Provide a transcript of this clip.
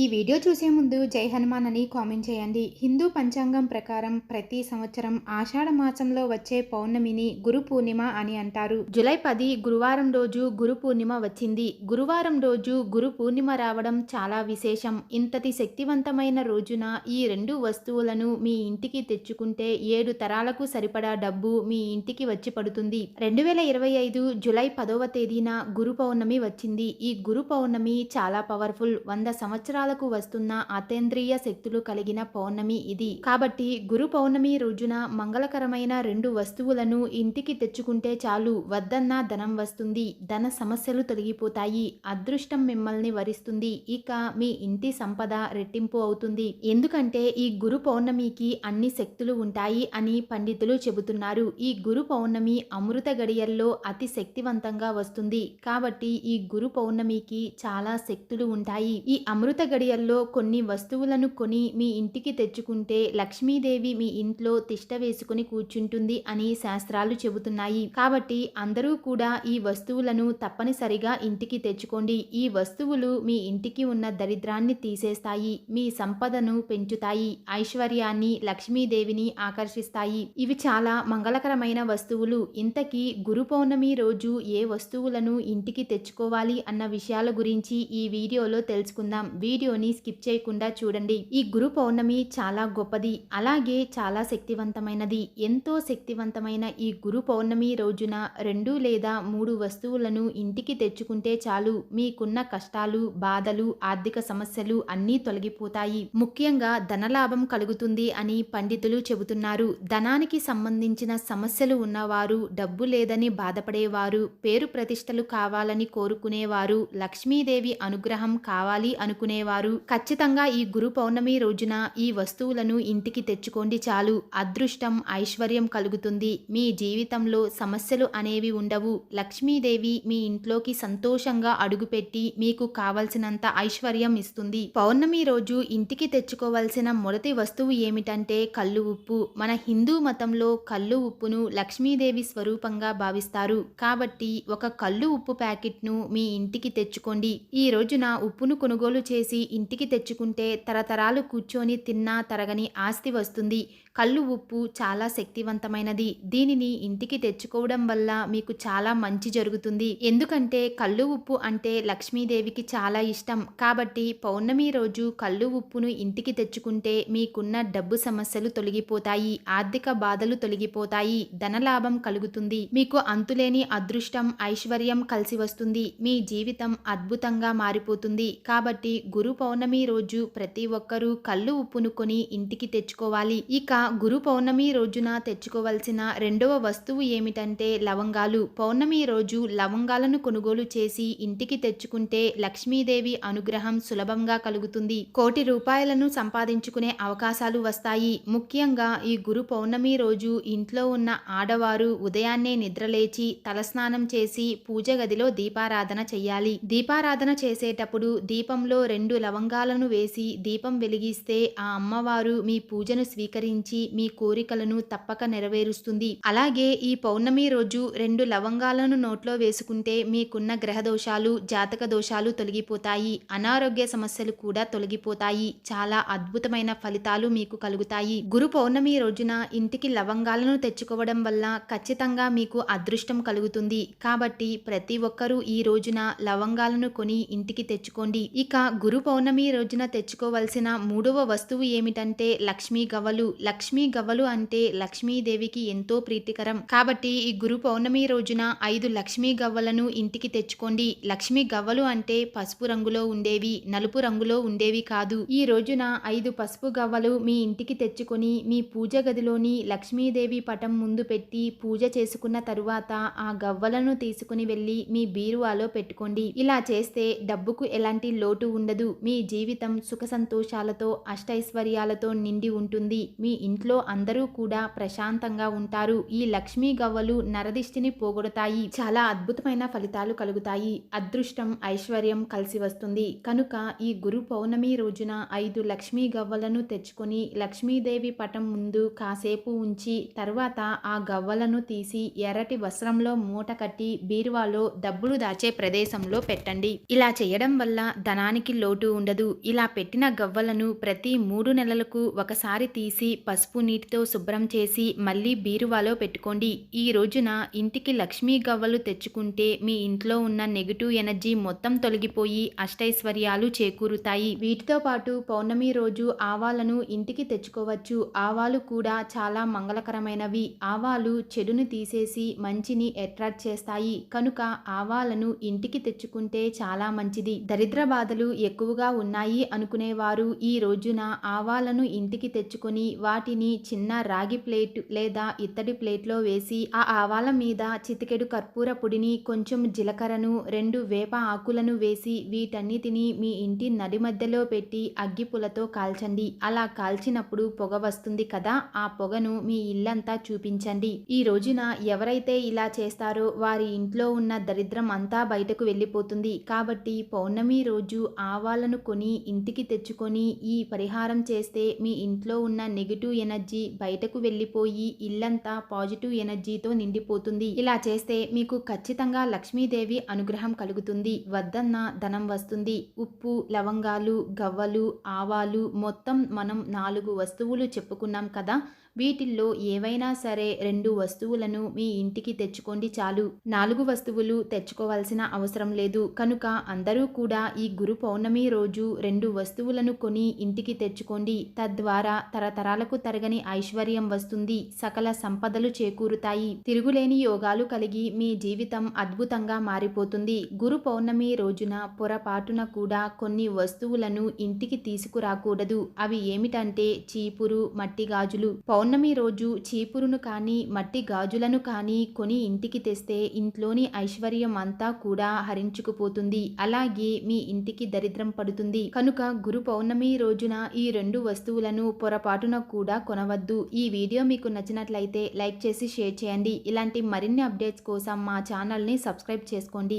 ఈ వీడియో చూసే ముందు జై హనుమాన్ అని కామెంట్ చేయండి. హిందూ పంచాంగం ప్రకారం ప్రతి సంవత్సరం ఆషాఢ మాసంలో వచ్చే పౌర్ణమిని గురు పూర్ణిమ అని అంటారు. జూలై పది గురువారం రోజు గురు పూర్ణిమ వచ్చింది. గురువారం రోజు గురు పూర్ణిమ రావడం చాలా విశేషం. ఇంతటి శక్తివంతమైన రోజున ఈ రెండు వస్తువులను మీ ఇంటికి తెచ్చుకుంటే ఏడు తరాలకు సరిపడా డబ్బు మీ ఇంటికి వచ్చి పడుతుంది. రెండు వేల ఇరవై ఐదు జూలై పదవ తేదీన గురు పౌర్ణమి వచ్చింది. ఈ గురు పౌర్ణమి చాలా పవర్ఫుల్. వంద సంవత్సరాలకు వస్తున్న అతేంద్రియ శక్తులు కలిగిన పౌర్ణమి ఇది. కాబట్టి గురు పౌర్ణమి రోజున మంగళకరమైన రెండు వస్తువులను ఇంటికి తెచ్చుకుంటే చాలు వద్దన్న ధనం వస్తుంది ధన సమస్యలు తొలగిపోతాయి అదృష్టం మిమ్మల్ని వరిస్తుంది ఇక మీ ఇంటి సంపద రెట్టింపు అవుతుంది. ఎందుకంటే ఈ గురు పౌర్ణమికి అన్ని శక్తులు ఉంటాయి అని పండితులు చెబుతున్నారు. ఈ గురు పౌర్ణమి అమృత గడియల్లో అతి శక్తివంతంగా వస్తుంది. కాబట్టి ఈ గురు పౌర్ణమికి చాలా శక్తులు ఉంటాయి. ఈ అమృత గడియల్లో కొన్ని వస్తువులను కొని మీ ఇంటికి తెచ్చుకుంటే లక్ష్మీదేవి మీ ఇంట్లో తిష్ట వేసుకుని కూర్చుంటుంది అని శాస్త్రాలు చెబుతున్నాయి. కాబట్టి అందరూ కూడా ఈ వస్తువులను తప్పనిసరిగా ఇంటికి తెచ్చుకోండి. ఈ వస్తువులు మీ ఇంటికి ఉన్న దరిద్రాన్ని తీసేస్తాయి మీ సంపదను పెంచుతాయి ఐశ్వర్యాన్ని లక్ష్మీదేవిని ఆకర్షిస్తాయి. ఇవి చాలా మంగళకరమైన వస్తువులు. ఇంతకీ గురు పౌర్ణమి రోజు ఏ వస్తువులను ఇంటికి తెచ్చుకోవాలి అన్న విషయాల గురించి ఈ వీడియోలో తెలుసుకుందాం. వీడియోని స్కిప్ చేయకుండా చూడండి. ఈ గురు పౌర్ణమి చాలా గొప్పది. అలాగే చాలా శక్తివంతమైనది. ఎంతో శక్తివంతమైన ఈ గురు పౌర్ణమి రోజున రెండు లేదా మూడు వస్తువులను ఇంటికి తెచ్చుకుంటే చాలు. మీకున్న కష్టాలు బాధలు ఆర్థిక సమస్యలు అన్నీ తొలగిపోతాయి. ముఖ్యంగా ధనలాభం కలుగుతుంది అని పండితులు చెబుతున్నారు. ధనానికి సంబంధించిన సమస్యలు ఉన్నవారు డబ్బు లేదని బాధపడేవారు పేరు ప్రతిష్టలు కావాలని కోరుకునేవారు లక్ష్మీదేవి అనుగ్రహం కావాలి అనుకునేవారు ఖచ్చితంగా ఈ గురు పౌర్ణమి రోజున ఈ వస్తువులను ఇంటికి తెచ్చుకోండి చాలు. అదృష్టం ఐశ్వర్యం కలుగుతుంది. మీ జీవితంలో సమస్యలు అనేవి ఉండవు. లక్ష్మీదేవి మీ ఇంట్లోకి సంతోషంగా అడుగుపెట్టి మీకు కావలసినంత ఐశ్వర్యం ఇస్తుంది. పౌర్ణమి రోజు ఇంటికి తెచ్చుకోవలసిన మొదటి వస్తువు ఏమిటంటే కళ్ళు ఉప్పు. మన హిందూ మతంలో కళ్ళు ఉప్పును లక్ష్మీదేవి స్వరూపంగా భావిస్తారు. కాబట్టి ఒక కళ్ళు ఉప్పు ప్యాకెట్ను మీ ఇంటికి తెచ్చుకోండి. ఈ రోజున ఉప్పును కొనుగోలు చేసి ఇంటికి తెచ్చుకుంటే తరతరాలు కూర్చొని తిన్నా తరగని ఆస్తి వస్తుంది. కళ్ళు ఉప్పు చాలా శక్తివంతమైనది. దీనిని ఇంటికి తెచ్చుకోవడం వల్ల మీకు చాలా మంచి జరుగుతుంది. ఎందుకంటే కళ్ళు ఉప్పు అంటే లక్ష్మీదేవికి చాలా ఇష్టం. కాబట్టి పౌర్ణమి రోజు కళ్ళు ఉప్పును ఇంటికి తెచ్చుకుంటే మీకున్న డబ్బు సమస్యలు తొలగిపోతాయి. ఆర్థిక బాధలు తొలగిపోతాయి. ధనలాభం కలుగుతుంది. మీకు అంతులేని అదృష్టం ఐశ్వర్యం కలిసి వస్తుంది. మీ జీవితం అద్భుతంగా మారిపోతుంది. కాబట్టి గురు గురు పౌర్ణమి రోజు ప్రతి ఒక్కరూ కళ్ళు ఉప్పును కొని ఇంటికి తెచ్చుకోవాలి. ఇక గురు పౌర్ణమి రోజున తెచ్చుకోవలసిన రెండవ వస్తువు ఏమిటంటే లవంగాలు. పౌర్ణమి రోజు లవంగాలను కొనుగోలు చేసి ఇంటికి తెచ్చుకుంటే లక్ష్మీదేవి అనుగ్రహం సులభంగా కలుగుతుంది. కోటి రూపాయలను సంపాదించుకునే అవకాశాలు వస్తాయి. ముఖ్యంగా ఈ గురు పౌర్ణమి రోజు ఇంట్లో ఉన్న ఆడవారు ఉదయాన్నే నిద్రలేచి తలస్నానం చేసి పూజ గదిలో దీపారాధన చేయాలి దీపారాధన చేసేటప్పుడు దీపంలో రెండు లవంగాలను వేసి దీపం వెలిగిస్తే ఆ అమ్మవారు మీ పూజను స్వీకరించి మీ కోరికలను తప్పక నెరవేరుస్తుంది. అలాగే ఈ పౌర్ణమి రోజు రెండు లవంగాలను నోట్లో వేసుకుంటే మీకున్న గ్రహ దోషాలు జాతక దోషాలు తొలగిపోతాయి. అనారోగ్య సమస్యలు కూడా తొలగిపోతాయి. చాలా అద్భుతమైన ఫలితాలు మీకు కలుగుతాయి. గురు పౌర్ణమి రోజున ఇంటికి లవంగాలను తెచ్చుకోవడం వల్ల ఖచ్చితంగా మీకు అదృష్టం కలుగుతుంది. కాబట్టి ప్రతి ఒక్కరూ ఈ రోజున లవంగాలను కొని ఇంటికి తెచ్చుకోండి. ఇక గురు పౌర్ణమి రోజున తెచ్చుకోవలసిన మూడవ వస్తువు ఏమిటంటే లక్ష్మీ గవ్వలు. లక్ష్మీ గవ్వలు అంటే లక్ష్మీదేవికి ఎంతో ప్రీతికరం. కాబట్టి ఈ గురు పౌర్ణమి రోజున ఐదు లక్ష్మీ గవ్వలను ఇంటికి తెచ్చుకోండి. లక్ష్మీ గవ్వలు అంటే పసుపు రంగులో ఉండేవి నలుపు రంగులో ఉండేవి కాదు. ఈ రోజున ఐదు పసుపు గవ్వలు మీ ఇంటికి తెచ్చుకొని మీ పూజ గదిలోని లక్ష్మీదేవి పటం ముందు పెట్టి పూజ చేసుకున్న తరువాత ఆ గవ్వలను తీసుకుని వెళ్ళి మీ బీరువాలో పెట్టుకోండి. ఇలా చేస్తే డబ్బుకు ఎలాంటి లోటు ఉండదు. మీ జీవితం సుఖ సంతోషాలతో అష్టైశ్వర్యాలతో నిండి ఉంటుంది. మీ ఇంట్లో అందరూ కూడా ప్రశాంతంగా ఉంటారు. ఈ లక్ష్మీ గవ్వలు నరదిష్టిని పోగొడతాయి. చాలా అద్భుతమైన ఫలితాలు కలుగుతాయి. అదృష్టం ఐశ్వర్యం కలిసి వస్తుంది. కనుక ఈ గురు పౌర్ణమి రోజున ఐదు లక్ష్మీ గవ్వలను తెచ్చుకొని లక్ష్మీదేవి పటం ముందు కాసేపు ఉంచి తర్వాత ఆ గవ్వలను తీసి ఎర్రటి వస్త్రంలో మూట కట్టి బీరువాలో డబ్బులు దాచే ప్రదేశంలో పెట్టండి. ఇలా చేయడం వల్ల ధనానికి లోటు అంటూ ఉండదు. ఇలా పెట్టిన గవ్వలను ప్రతి మూడు నెలలకు ఒకసారి తీసి పసుపు నీటితో శుభ్రం చేసి మళ్ళీ బీరువాలో పెట్టుకోండి. ఈ రోజున ఇంటికి లక్ష్మీ గవ్వలు తెచ్చుకుంటే మీ ఇంట్లో ఉన్న నెగిటివ్ ఎనర్జీ మొత్తం తొలగిపోయి అష్టైశ్వర్యాలు చేకూరుతాయి. వీటితో పాటు పౌర్ణమి రోజు ఆవాలను ఇంటికి తెచ్చుకోవచ్చు. ఆవాలు కూడా చాలా మంగళకరమైనవి. ఆవాలు చెడును తీసేసి మంచిని అట్రాక్ట్ చేస్తాయి. కనుక ఆవాలను ఇంటికి తెచ్చుకుంటే చాలా మంచిది. దరిద్ర బాధలు ఎక్కువ ఎక్కువగా ఉన్నాయి అనుకునేవారు. ఈ రోజున ఆవాలను ఇంటికి తెచ్చుకొని వాటిని చిన్న రాగి ప్లేట్ లేదా ఇత్తడి ప్లేట్లో వేసి ఆ ఆవాల మీద చితికెడు కర్పూర పొడిని కొంచెం జీలకర్రను రెండు వేప ఆకులను వేసి వీటన్నిటిని మీ ఇంటి నడి మధ్యలో పెట్టి అగ్గిపులతో కాల్చండి. అలా కాల్చినప్పుడు పొగ వస్తుంది కదా ఆ పొగను మీ ఇల్లంతా చూపించండి. ఈ రోజున ఎవరైతే ఇలా చేస్తారో వారి ఇంట్లో ఉన్న దరిద్రం అంతా బయటకు వెళ్ళిపోతుంది. కాబట్టి పౌర్ణమి రోజు ఆవాలను కొని ఇంటికి తెచ్చుకొని ఈ పరిహారం చేస్తే మీ ఇంట్లో ఉన్న నెగిటివ్ ఎనర్జీ బయటకు వెళ్ళిపోయి ఇల్లంతా పాజిటివ్ ఎనర్జీతో నిండిపోతుంది. ఇలా చేస్తే మీకు ఖచ్చితంగా లక్ష్మీదేవి అనుగ్రహం కలుగుతుంది. వద్దన్న ధనం వస్తుంది. ఉప్పు లవంగాలు గవ్వలు ఆవాలు మొత్తం మనం నాలుగు వస్తువులు చెప్పుకున్నాం కదా? వీటిల్లో ఏవైనా సరే రెండు వస్తువులను మీ ఇంటికి తెచ్చుకోండి చాలు. నాలుగు వస్తువులు తెచ్చుకోవాల్సిన అవసరం లేదు. కనుక అందరూ కూడా ఈ గురు పౌర్ణమి రోజు రెండు వస్తువులను కొని ఇంటికి తెచ్చుకోండి. తద్వారా తరతరాలకు తరగని ఐశ్వర్యం వస్తుంది. సకల సంపదలు చేకూరుతాయి. తిరుగులేని యోగాలు కలిగి మీ జీవితం అద్భుతంగా మారిపోతుంది. గురు పౌర్ణమి రోజున పొరపాటున కూడా కొన్ని వస్తువులను ఇంటికి తీసుకురాకూడదు. అవి ఏమిటంటే చీపురు మట్టి గాజులు. పౌర్ణమి రోజు చీపురును కానీ మట్టి గాజులను కానీ కొని ఇంటికి తెస్తే ఇంట్లోని ఐశ్వర్యం అంతా కూడా హరించుకుపోతుంది. అలాగే మీ ఇంటికి దరిద్రం పడుతుంది. కనుక గురు పౌర్ణమి రోజున ఈ రెండు వస్తువులను పొరపాటున కూడా కొనవద్దు. ఈ వీడియో మీకు నచ్చినట్లయితే లైక్ చేసి షేర్ చేయండి. ఇలాంటి మరిన్ని అప్డేట్స్ కోసం మా ఛానల్ని సబ్స్క్రైబ్ చేసుకోండి.